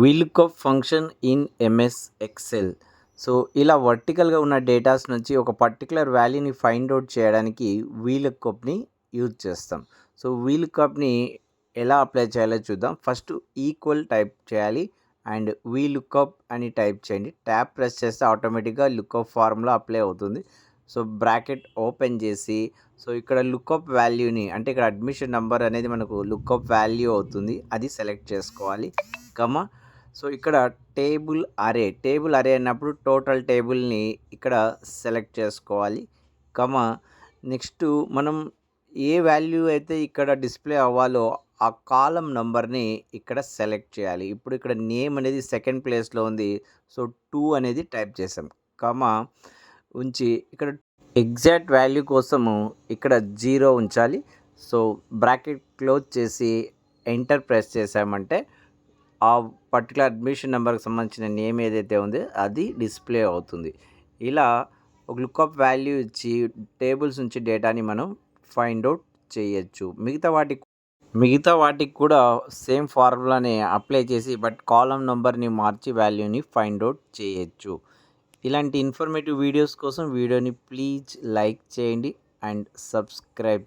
VLOOKUP function in MS Excel so ఇలా వర్టికల్గా ఉన్న డేటాస్ నుంచి ఒక పర్టికులర్ వాల్యూని ఫైండ్ అవుట్ చేయడానికి వీలుకప్ని యూజ్ చేస్తాం. సో వీలుకప్ని ఎలా అప్లై చేయాలో చూద్దాం. ఫస్ట్ ఈక్వల్ టైప్ చేయాలి అండ్ వీ లుక్అప్ అని టైప్ చేయండి. ట్యాప్ ప్రెస్ చేస్తే ఆటోమేటిక్గా లుక్అప్ ఫార్ములా అప్లై అవుతుంది. సో బ్రాకెట్ ఓపెన్ చేసి సో ఇక్కడ లుక్అప్ వాల్యూని అంటే ఇక్కడ అడ్మిషన్ నెంబర్ అనేది మనకు లుక్అప్ వాల్యూ అవుతుంది. అది సెలెక్ట్ చేసుకోవాలి. కమ. సో ఇక్కడ టేబుల్ అరే టేబుల్ అరే అన్నప్పుడు టోటల్ టేబుల్ని ఇక్కడ సెలెక్ట్ చేసుకోవాలి. కమ. నెక్స్ట్ మనం ఏ వాల్యూ అయితే ఇక్కడ డిస్ప్లే అవ్వాలో ఆ కాలం నంబర్ని ఇక్కడ సెలెక్ట్ చేయాలి. ఇప్పుడు ఇక్కడ నేమ్ అనేది సెకండ్ ప్లేస్లో ఉంది. సో టూ అనేది టైప్ చేసాం. కమా. ఉంచి ఇక్కడ ఎగ్జాక్ట్ వాల్యూ కోసము ఇక్కడ జీరో ఉంచాలి. సో బ్రాకెట్ క్లోజ్ చేసి ఎంటర్ ప్రెస్ చేసామంటే ఆ పర్టికులర్ అడ్మిషన్ నెంబర్కి సంబంధించిన నేమ్ ఏదైతే ఉందో అది డిస్ప్లే అవుతుంది. ఇలా ఒక లుక్అప్ వాల్యూ ఇచ్చి టేబుల్స్ నుంచి డేటాని మనం ఫైండ్ అవుట్ చేయొచ్చు. మిగతా వాటికి మిగతా వాటికి కూడా సేమ్ ఫార్ములానే అప్లై చేసి బట్ కాలం నెంబర్ని మార్చి వాల్యూని ఫైండ్ అవుట్ చేయొచ్చు. ఇలాంటి ఇన్ఫర్మేటివ్ వీడియోస్ కోసం వీడియోని ప్లీజ్ లైక్ చేయండి అండ్ సబ్స్క్రైబ్